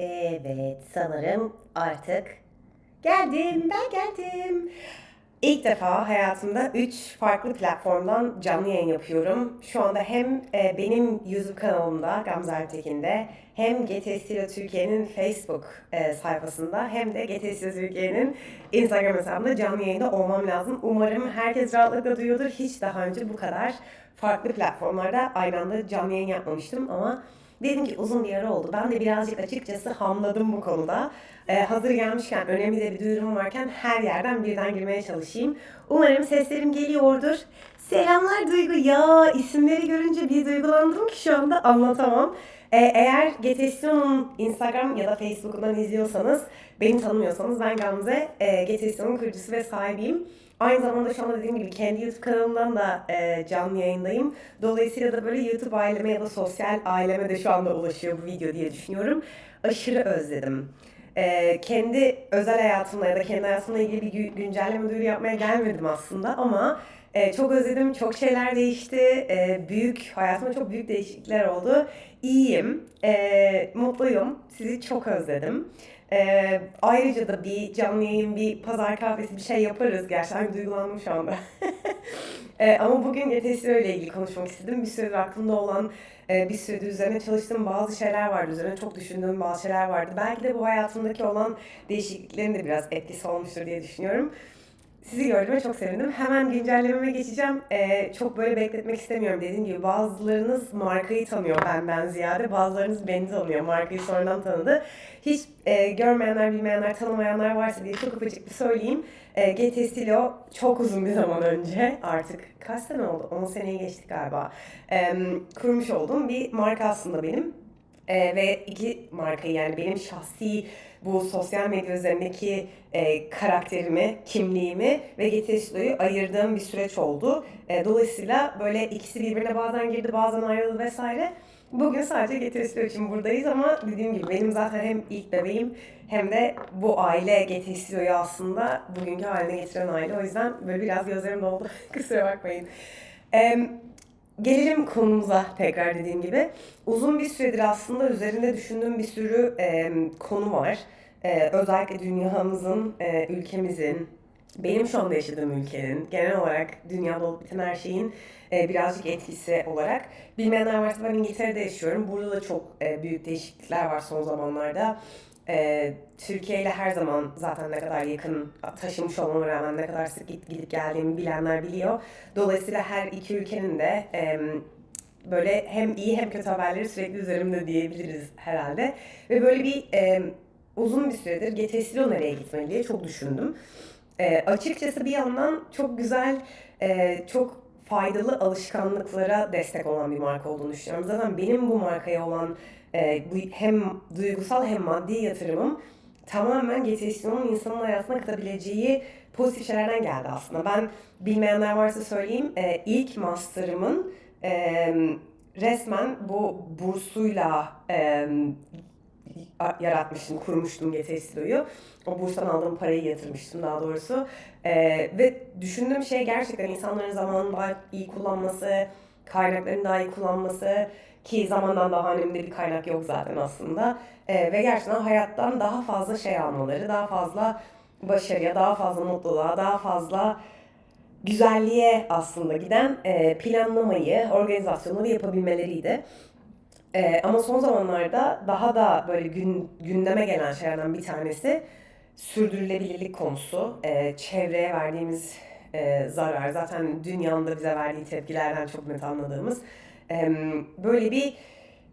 Evet, sanırım artık geldim, ben geldim. İlk defa hayatımda 3 farklı platformdan canlı yayın yapıyorum. Şu anda hem e, benim YouTube kanalımda Gamze Ertekin'de hem GTS'yle Türkiye'nin Facebook e, sayfasında hem de GTS'yle Türkiye'nin Instagram hesabında canlı yayında olmam lazım. Umarım herkes rahatlıkla duyuyordur. Hiç daha önce bu kadar farklı platformlarda aynı anda canlı yayın yapmamıştım ama Dedim ki uzun bir ara oldu. Ben de birazcık açıkçası hamladım bu konuda. Ee, hazır gelmişken, önemli de bir duyurum varken her yerden birden girmeye çalışayım. Umarım seslerim geliyordur. Selamlar Duygu. Ya isimleri görünce bir duygulandım ki şu anda anlatamam. Ee, eğer Getesyon'un Instagram ya da Facebook'undan izliyorsanız, beni tanımıyorsanız ben Gamze. E, Getesyon'un kurucusu ve sahibiyim. Aynı zamanda şu anda dediğim gibi kendi YouTube kanalımdan da e, canlı yayındayım. Dolayısıyla da böyle YouTube aileme ya da sosyal aileme de şu anda ulaşıyor bu video diye düşünüyorum. Aşırı özledim. E, kendi özel hayatımla ya da kendi hayatımla ilgili bir gü- güncelleme duyuru yapmaya gelmedim aslında ama e, çok özledim. Çok şeyler değişti. E, büyük, hayatımda çok büyük değişiklikler oldu. İyiyim. E, mutluyum. Sizi çok özledim. Ee, ayrıca da bir canlı yayın, bir pazar kahvesi bir şey yaparız. Gerçekten duygulandım şu anda. Ee, ama bugün GTS ile ilgili konuşmak istedim. Bir süredir aklımda olan, e, bir süredir üzerine çalıştığım bazı şeyler vardı. Üzerine çok düşündüğüm bazı şeyler vardı. Belki de bu hayatımdaki olan değişikliklerin de biraz etkisi olmuştur diye düşünüyorum. Sizi gördüğüme çok sevindim. Hemen güncellememe geçeceğim. Ee, çok böyle bekletmek istemiyorum. Dediğim gibi bazılarınız markayı tanıyor benden ziyade. Bazılarınız beni tanıyor. Markayı sonradan tanıdı. Hiç e, görmeyenler, bilmeyenler, tanımayanlar varsa diye çok ufacık bir söyleyeyim. E, GT Stilo çok uzun bir zaman önce artık kaç sene oldu? 10 seneyi geçtik galiba. E, kurmuş olduğum bir marka aslında benim. E, ve iki markayı yani benim şahsi bu sosyal medya üzerindeki e, karakterimi, kimliğimi ve GTS'yi ayırdığım bir süreç oldu. E, dolayısıyla böyle ikisi birbirine bazen girdi, bazen ayrıldı vesaire. Bugün sadece GTS'ler için buradayız ama dediğim gibi benim zaten hem ilk bebeğim hem de bu aile GTS'yi aslında bugünkü haline getiren aile. O yüzden böyle biraz gözlerim doldu. Kusura bakmayın. Eee Gelelim konumuza tekrar dediğim gibi. Uzun bir süredir aslında üzerinde düşündüğüm bir sürü e, konu var. E, özellikle dünyamızın, e, ülkemizin, benim şu anda yaşadığım ülkenin, genel olarak dünyada olup biten her şeyin e, birazcık etkisi olarak. Bilmeyenler varsa ben İngiltere'de yaşıyorum. Burada da çok e, büyük değişiklikler var son zamanlarda. Ee, Türkiye ile her zaman zaten ne kadar yakın taşımış olmama rağmen ne kadar sık gidip geldiğimi bilenler biliyor. Dolayısıyla her iki ülkenin de böyle hem iyi hem kötü haberleri sürekli üzerimde diyebiliriz herhalde. Ve böyle bir uzun bir süredir GTS'li nereye gitmeli diye çok düşündüm. E, açıkçası bir yandan çok güzel, e, çok faydalı alışkanlıklara destek olan bir marka olduğunu düşünüyorum. Zaten benim bu markaya olan e, bu hem duygusal hem maddi yatırımım tamamen GTS'nin insanın hayatına katabileceği pozitif şeylerden geldi aslında. Ben bilmeyenler varsa söyleyeyim e, ilk master'ımın e, resmen bu bursuyla e, yaratmıştım, kurmuştum GTS'yi. O burstan aldığım parayı yatırmıştım daha doğrusu. E, ve düşündüğüm şey gerçekten insanların zamanını daha iyi kullanması, kaynaklarını daha iyi kullanması, ki zamandan daha önemli bir kaynak yok zaten aslında. E, ve gerçekten hayattan daha fazla şey almaları, daha fazla başarıya, daha fazla mutluluğa, daha fazla güzelliğe aslında giden e, planlamayı, organizasyonları yapabilmeleriydi. E, ama son zamanlarda daha da böyle gün, gündeme gelen şeylerden bir tanesi sürdürülebilirlik konusu. E, çevreye verdiğimiz e, zarar, zaten dünyanın da bize verdiği tepkilerden çok net anladığımız böyle bir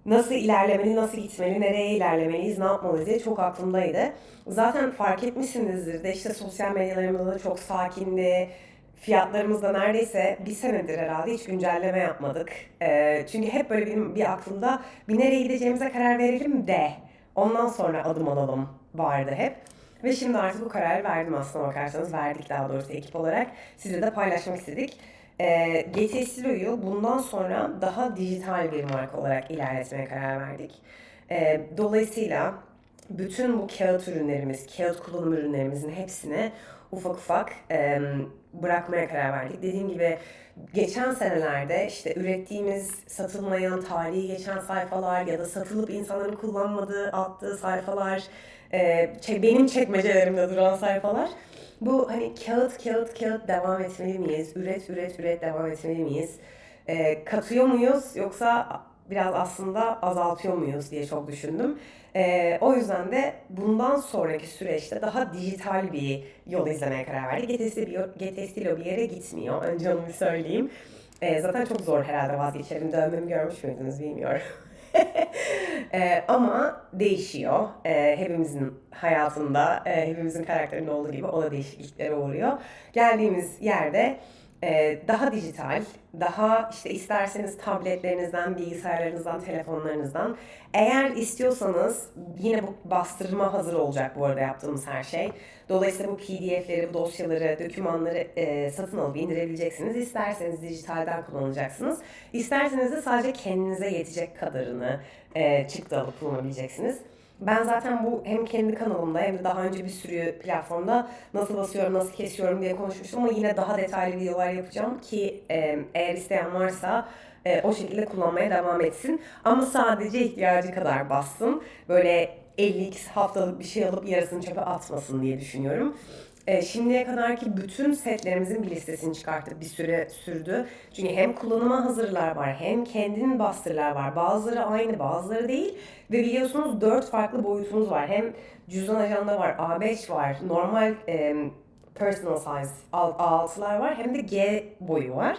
nasıl ilerlemeli, nasıl gitmeli, nereye ilerlemeliyiz, ne yapmalıyız diye çok aklımdaydı. Zaten fark etmişsinizdir de işte sosyal medyalarımızda da çok sakindi. Fiyatlarımız da neredeyse bir senedir herhalde hiç güncelleme yapmadık. Çünkü hep böyle benim bir aklımda bir nereye gideceğimize karar verelim de ondan sonra adım alalım vardı hep. Ve şimdi artık bu kararı verdim aslında bakarsanız. Verdik daha doğrusu ekip olarak. Size de paylaşmak istedik. E, GT Stilo'yu bundan sonra daha dijital bir marka olarak ilerletmeye karar verdik. E, dolayısıyla bütün bu kağıt ürünlerimiz, kağıt kullanım ürünlerimizin hepsini ufak ufak e, bırakmaya karar verdik. Dediğim gibi geçen senelerde işte ürettiğimiz satılmayan, tarihi geçen sayfalar ya da satılıp insanların kullanmadığı, attığı sayfalar, e, benim çekmecelerimde duran sayfalar. Bu hani kağıt kağıt kağıt devam etmeli miyiz? Üret üret üret devam etmeli miyiz? E, katıyor muyuz yoksa biraz aslında azaltıyor muyuz diye çok düşündüm. E, o yüzden de bundan sonraki süreçte daha dijital bir yol izlemeye karar verdik. GTS bir yere gitmiyor. Önce onu bir söyleyeyim. E, zaten çok zor herhalde vazgeçerim. Dövmemi görmüş müydünüz bilmiyorum. E, ama değişiyor. E, hepimizin hayatında, e, hepimizin karakterinde olduğu gibi o da değişikliklere uğruyor. Geldiğimiz yerde e, daha dijital, daha işte isterseniz tabletlerinizden, bilgisayarlarınızdan, telefonlarınızdan. Eğer istiyorsanız yine bu bastırma hazır olacak bu arada yaptığımız her şey. Dolayısıyla bu PDF'leri, bu dosyaları, dokümanları e, satın alıp indirebileceksiniz. İsterseniz dijitalden kullanacaksınız. İsterseniz de sadece kendinize yetecek kadarını e, çıktı alıp kullanabileceksiniz. Ben zaten bu hem kendi kanalımda hem de daha önce bir sürü platformda nasıl basıyorum, nasıl kesiyorum diye konuşmuştum ama yine daha detaylı videolar yapacağım ki e, eğer isteyen varsa e, o şekilde kullanmaya devam etsin. Ama sadece ihtiyacı kadar bassın. Böyle 50x haftalık bir şey alıp yarısını çöpe atmasın diye düşünüyorum. E, şimdiye kadarki bütün setlerimizin bir listesini çıkarttık. Bir süre sürdü. Çünkü hem kullanıma hazırlar var hem kendin bastırlar var. Bazıları aynı bazıları değil. Ve biliyorsunuz 4 farklı boyutumuz var. Hem cüzdan ajanda var, A5 var, normal e, personal size A6'lar var hem de G boyu var.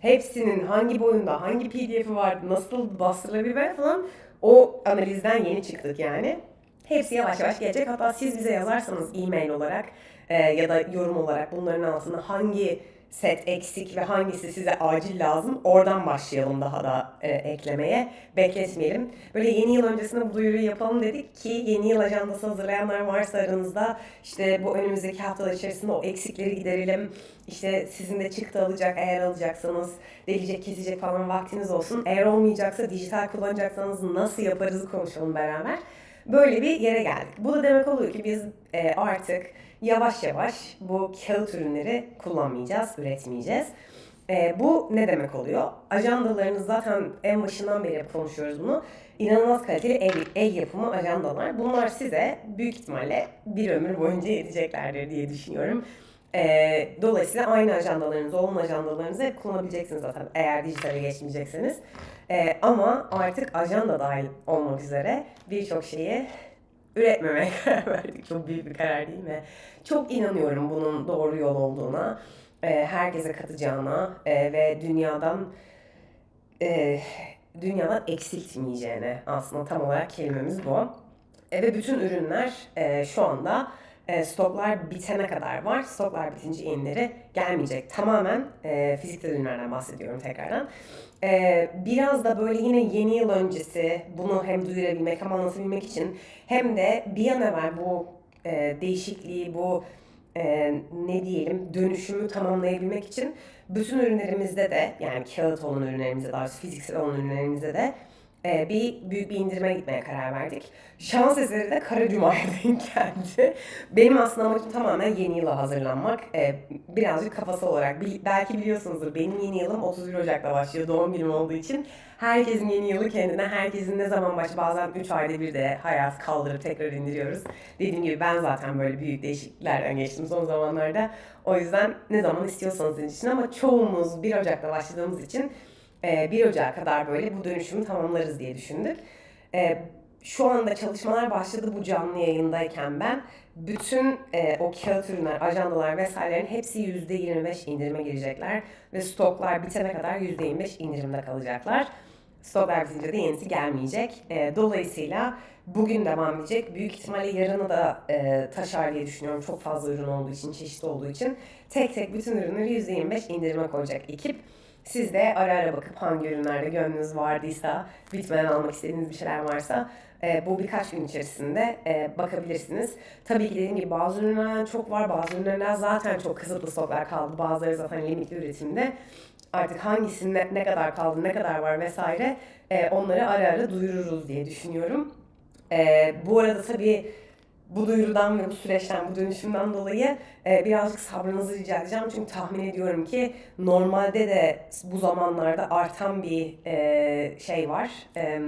Hepsinin hangi boyunda, hangi pdf'i var, nasıl bastırılabilir falan o analizden yeni çıktık yani. Hepsi yavaş yavaş gelecek. Hatta siz bize yazarsanız e-mail olarak e, ya da yorum olarak bunların altında hangi set eksik ve hangisi size acil lazım oradan başlayalım daha da e, eklemeye. Bekletmeyelim. Böyle yeni yıl öncesinde bu duyuruyu yapalım dedik ki yeni yıl ajandası hazırlayanlar varsa aranızda işte bu önümüzdeki haftalar içerisinde o eksikleri giderelim. İşte sizin de çıktı alacak eğer alacaksanız delecek kesecek falan vaktiniz olsun. Eğer olmayacaksa dijital kullanacaksanız nasıl yaparız konuşalım beraber. Böyle bir yere geldik. Bu da demek oluyor ki biz e, artık yavaş yavaş bu kağıt ürünleri kullanmayacağız, üretmeyeceğiz. E, bu ne demek oluyor? Ajandalarınız zaten en başından beri konuşuyoruz bunu. İnanılmaz kaliteli el, el yapımı ajandalar. Bunlar size büyük ihtimalle bir ömür boyunca yeteceklerdir diye düşünüyorum. E, dolayısıyla aynı ajandalarınızı, olma ajandalarınızı hep kullanabileceksiniz zaten eğer dijitale geçmeyecekseniz. E, ama artık ajanda dahil olmak üzere birçok şeyi üretmemeye karar verdik. Çok büyük bir karar değil mi? Çok inanıyorum bunun doğru yol olduğuna, e, herkese katacağına e, ve dünyadan e, dünyadan eksiltmeyeceğine aslında tam olarak kelimemiz bu. Ve bütün ürünler şu anda e, stoklar bitene kadar var. Stoklar bitince yenileri gelmeyecek. Tamamen e, fiziksel ürünlerden bahsediyorum tekrardan. E, biraz da böyle yine yeni yıl öncesi bunu hem duyurabilmek hem anlatabilmek için hem de bir an evvel bu e, değişikliği, bu e, ne diyelim dönüşümü tamamlayabilmek için bütün ürünlerimizde de yani kağıt olan ürünlerimizde daha fiziksel olan ürünlerimizde de e, bir büyük bir indirime gitmeye karar verdik. Şans eseri de Kara Cuma'ya denk geldi. Benim aslında amacım tamamen yeni yıla hazırlanmak. E, birazcık kafası olarak. Bil- belki biliyorsunuzdur benim yeni yılım 31 Ocak'ta başlıyor doğum günüm olduğu için. Herkesin yeni yılı kendine, herkesin ne zaman baş bazen 3 ayda bir de hayat kaldırıp tekrar indiriyoruz. Dediğim gibi ben zaten böyle büyük değişikliklerden geçtim son zamanlarda. O yüzden ne zaman istiyorsanız için ama çoğumuz 1 Ocak'ta başladığımız için 1 Ocak'a kadar böyle bu dönüşümü tamamlarız diye düşündük. E, Şu anda çalışmalar başladı bu canlı yayındayken ben bütün e, o kağıt ürünler, ajandalar vesairelerin hepsi %25 indirime girecekler ve stoklar bitene kadar %25 indirimde kalacaklar. Stoklar bitince de yenisi gelmeyecek. E, dolayısıyla bugün devam edecek. Büyük ihtimalle yarını da e, taşar diye düşünüyorum. Çok fazla ürün olduğu için, çeşit olduğu için. Tek tek bütün ürünleri %25 indirime koyacak ekip. Siz de ara ara bakıp hangi ürünlerde gönlünüz vardıysa, bitmeden almak istediğiniz bir şeyler varsa e, bu birkaç gün içerisinde e, bakabilirsiniz. Tabii ki dediğim gibi bazı ürünlerden çok var, bazı ürünlerden zaten çok kısıtlı stoklar kaldı. Bazıları zaten limitli üretimde. Artık hangisinde ne kadar kaldı, ne kadar var vesaire e, onları ara ara duyururuz diye düşünüyorum. E, bu arada tabii bu duyurudan ve bu süreçten, bu dönüşümden dolayı e, birazcık sabrınızı rica edeceğim. Çünkü tahmin ediyorum ki normalde de bu zamanlarda artan bir e, şey var. E,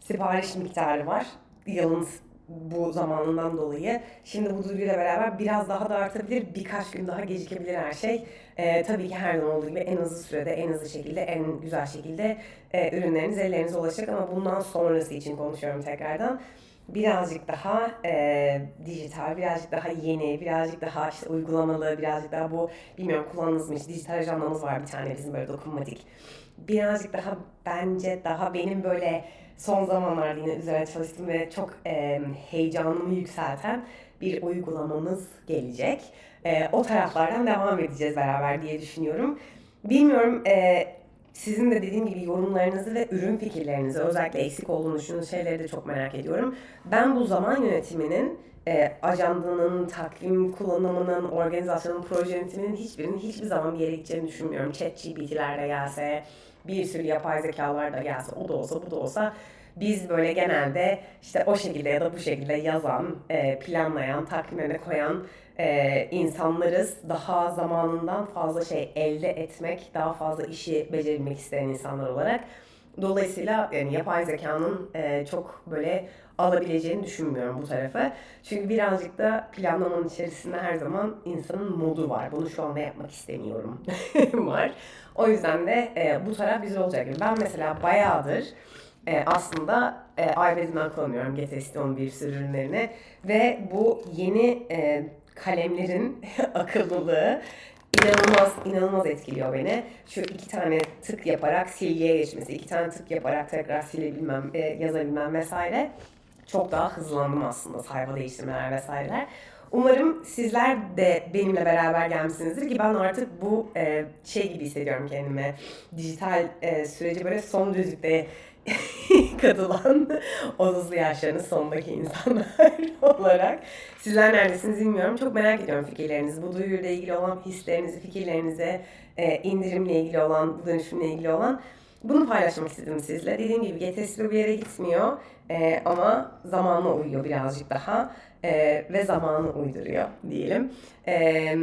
sipariş miktarı var. Yılın bu zamanından dolayı. Şimdi bu duyuruyla beraber biraz daha da artabilir. Birkaç gün daha gecikebilir her şey. E, tabii ki her zaman olduğu gibi en hızlı sürede, en hızlı şekilde, en güzel şekilde e, ürünleriniz ellerinize ulaşacak. Ama bundan sonrası için konuşuyorum tekrardan birazcık daha e, dijital, birazcık daha yeni, birazcık daha işte uygulamalı, birazcık daha bu bilmiyorum kullandınız mı hiç dijital ajandamız var bir tane bizim böyle dokunmatik. Birazcık daha bence daha benim böyle son zamanlarda yine üzerine çalıştım ve çok e, heyecanımı yükselten bir uygulamamız gelecek. E, o taraflardan devam edeceğiz beraber diye düşünüyorum. Bilmiyorum e, sizin de dediğim gibi yorumlarınızı ve ürün fikirlerinizi özellikle eksik olduğunu düşündüğünüz şeyleri de çok merak ediyorum. Ben bu zaman yönetiminin e, ajandanın, takvim kullanımının, organizasyonun, proje yönetiminin hiçbirinin hiçbir zaman bir yere gideceğini düşünmüyorum. Chat GPT'ler de gelse, bir sürü yapay zekalar da gelse, o da olsa bu da olsa biz böyle genelde işte o şekilde ya da bu şekilde yazan, e, planlayan, takvimlerine koyan e, insanlarız. Daha zamanından fazla şey elde etmek, daha fazla işi becerebilmek isteyen insanlar olarak. Dolayısıyla yani yapay zekanın e, çok böyle alabileceğini düşünmüyorum bu tarafı. Çünkü birazcık da planlamanın içerisinde her zaman insanın modu var. Bunu şu anda yapmak istemiyorum var. O yüzden de e, bu taraf güzel olacak. Ben mesela bayağıdır e, aslında e, iPad'inden kullanıyorum GTS bir sürü ürünlerini ve bu yeni e, kalemlerin akıllılığı inanılmaz inanılmaz etkiliyor beni. Şu iki tane tık yaparak silgiye geçmesi, iki tane tık yaparak tekrar silebilmem, e, yazabilmem vesaire çok daha hızlandım aslında sayfa değiştirmeler vesaireler. Umarım sizler de benimle beraber gelmişsinizdir ki ben artık bu e, şey gibi hissediyorum kendime. Dijital e, süreci böyle son düzlükte katılan 30'lu yaşlarının sonundaki insanlar olarak. Sizler neredesiniz bilmiyorum. Çok merak ediyorum fikirlerinizi. Bu duyuruyla ilgili olan hislerinizi, fikirlerinizi, e, indirimle ilgili olan, bu dönüşümle ilgili olan bunu paylaşmak istedim sizle. Dediğim gibi GTS'li bir yere gitmiyor e, ama zamanla uyuyor birazcık daha e, ve zamanı uyduruyor diyelim. E,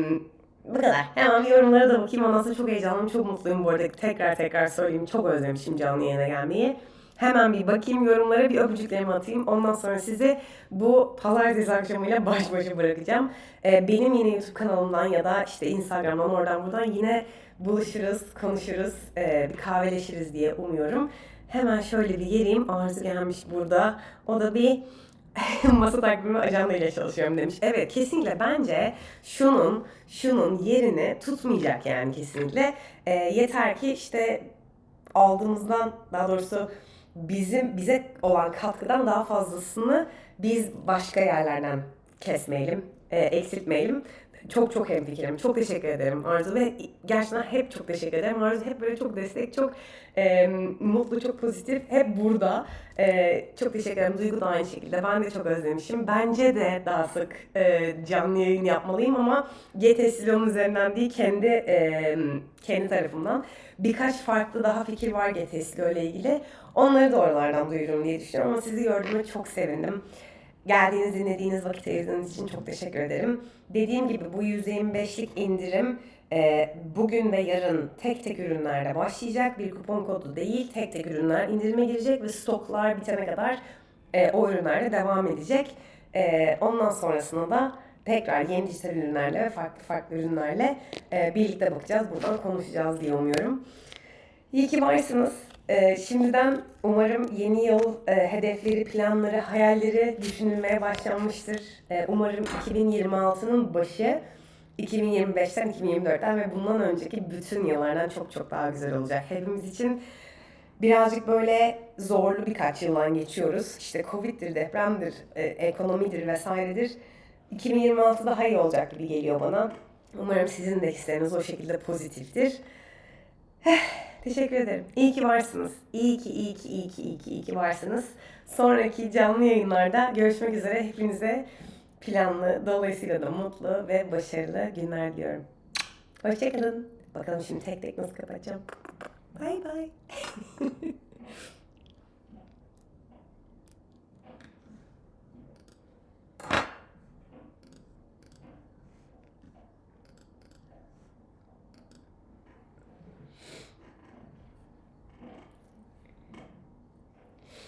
bu kadar. Hemen bir yorumlara da bakayım. Ondan sonra çok heyecanlıyım, çok mutluyum bu arada. Tekrar tekrar söyleyeyim. Çok özlemişim canlı yayına gelmeyi. Hemen bir bakayım yorumlara, bir öpücüklerimi atayım. Ondan sonra sizi bu pazartesi akşamıyla baş başa bırakacağım. Ee, benim yine YouTube kanalımdan ya da işte Instagram'dan oradan buradan yine buluşuruz, konuşuruz, e, bir kahveleşiriz diye umuyorum. Hemen şöyle bir geleyim. Arzu gelmiş burada. O da bir masa takvimi ajanda ile çalışıyorum demiş. Evet kesinlikle bence şunun şunun yerini tutmayacak yani kesinlikle. E, yeter ki işte aldığımızdan daha doğrusu bizim bize olan katkıdan daha fazlasını biz başka yerlerden kesmeyelim, e, eksiltmeyelim. Çok çok hemfikirim. Çok teşekkür ederim Arzu ve gerçekten hep çok teşekkür ederim. Arzu hep böyle çok destek, çok e, mutlu, çok pozitif. Hep burada. E, çok teşekkür ederim. Duygu da aynı şekilde. Ben de çok özlemişim. Bence de daha sık e, canlı yayın yapmalıyım ama GT Silon üzerinden değil kendi e, kendi tarafımdan. Birkaç farklı daha fikir var GT Silon ile ilgili. Onları da oralardan duyururum diye düşünüyorum ama sizi gördüğüme çok sevindim. Geldiğiniz, dinlediğiniz, vakit ayırdığınız için çok teşekkür ederim. Dediğim gibi bu %25'lik indirim e, bugün ve yarın tek tek ürünlerde başlayacak. Bir kupon kodu değil, tek tek ürünler indirime girecek ve stoklar bitene kadar e, o ürünlerle devam edecek. E, ondan sonrasında da tekrar yeni dijital ürünlerle ve farklı farklı ürünlerle e, birlikte bakacağız. Buradan konuşacağız diye umuyorum. İyi ki varsınız. Ee, şimdiden umarım yeni yıl e, hedefleri, planları, hayalleri düşünülmeye başlanmıştır. Ee, umarım 2026'nın başı 2025'ten, 2024'ten ve bundan önceki bütün yıllardan çok çok daha güzel olacak. Hepimiz için birazcık böyle zorlu birkaç yıldan geçiyoruz. İşte Covid'dir, depremdir, e, ekonomidir vesairedir. 2026 daha iyi olacak gibi geliyor bana. Umarım sizin de hisleriniz o şekilde pozitiftir. Teşekkür ederim. İyi ki varsınız. İyi ki, iyi ki, iyi ki, iyi ki, iyi ki varsınız. Sonraki canlı yayınlarda görüşmek üzere. Hepinize planlı, dolayısıyla da mutlu ve başarılı günler diliyorum. Hoşçakalın. Bakalım şimdi tek tek nasıl kapatacağım. Bye bye.